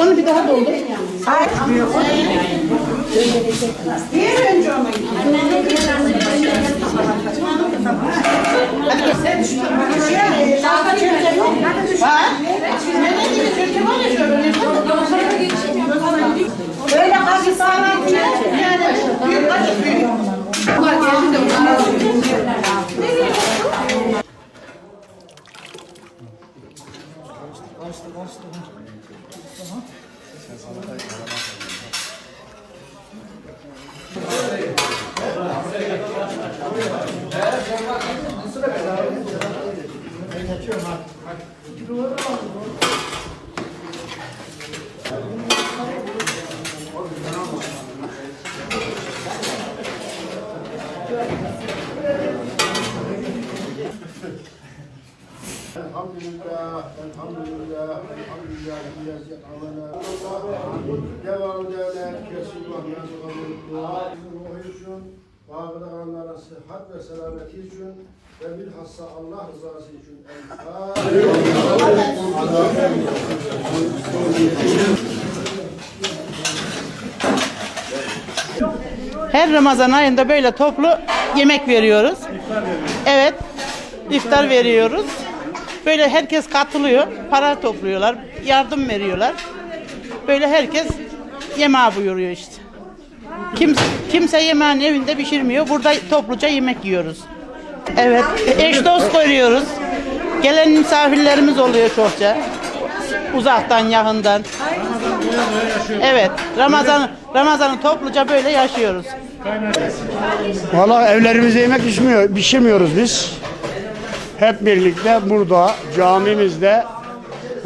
Onu bir daha doldur. Hayır. Diğer önce. Hadi Ben geçiyorum ha. Duvara aldım. Thank you. Elhamdülillah, elhamdülillah, elhamdülillah, iyyâke na'budu Devam devlet, kesin rahmet Ruhu için, bağırdanlara sıhhat ve selameti için ve bilhassa Allah rızası için. Her Ramazan ayında böyle toplu yemek veriyoruz. Evet. iftar veriyoruz. Böyle herkes katılıyor. Para topluyorlar. Yardım veriyorlar. Böyle herkes yemeğe buyuruyor işte. Kimse, kimse yemeğin evinde pişirmiyor. Burada topluca yemek yiyoruz. Evet. Eş dost koyuyoruz. Gelen misafirlerimiz oluyor çokça. Uzaktan, yakından. Evet. Ramazan Ramazan'ı topluca böyle yaşıyoruz. Valla evlerimizde yemek pişmiyor, pişirmiyoruz biz. Hep birlikte burada camimizde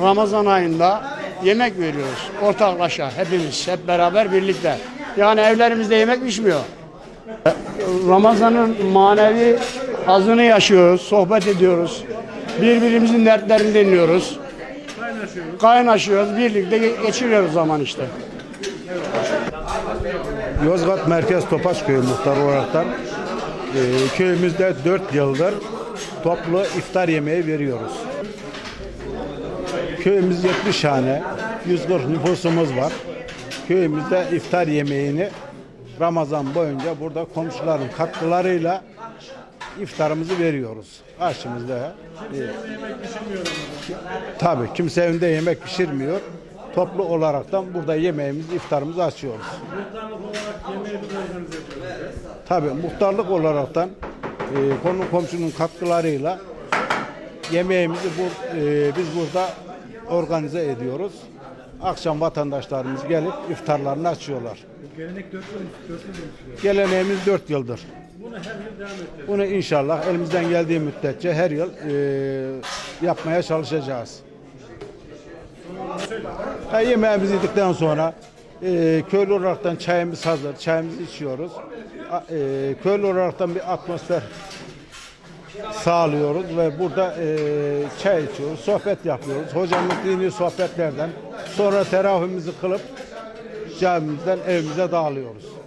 Ramazan ayında yemek veriyoruz. Ortaklaşa hepimiz hep beraber birlikte. Yani evlerimizde yemek pişmiyor. Ramazan'ın manevi hazını yaşıyoruz, sohbet ediyoruz. Birbirimizin dertlerini dinliyoruz. Kaynaşıyoruz, birlikte geçiriyoruz zaman işte. Yozgat Merkez Topaç Köyü muhtarı olaraktan e, köyümüzde 4 yıldır toplu iftar yemeği veriyoruz. Köyümüz 70 hane, 140 nüfusumuz var. Köyümüzde iftar yemeğini Ramazan boyunca burada komşuların katkılarıyla iftarımızı veriyoruz. Karşımızda. e, Tabii kimse evinde yemek pişirmiyor. Toplu olaraktan burada yemeğimizi, iftarımızı açıyoruz. Tabii muhtarlık olaraktan e, konu komşunun katkılarıyla yemeğimizi bu, e, biz burada organize ediyoruz. Akşam vatandaşlarımız gelip iftarlarını açıyorlar. Gelenek 4 yıl, 4 yıl. Geleneğimiz 4 yıldır. Bunu her yıl devam edeceğiz. Bunu inşallah elimizden geldiği müddetçe her yıl e, yapmaya çalışacağız. Ha, yemeğimizi yedikten sonra e, köylü olaraktan çayımız hazır, çayımızı içiyoruz. E, köylü olaraktan bir atmosfer sağlıyoruz ve burada e, çay içiyoruz, sohbet yapıyoruz. Hocamın dini sohbetlerden sonra teravihimizi kılıp camimizden evimize dağılıyoruz.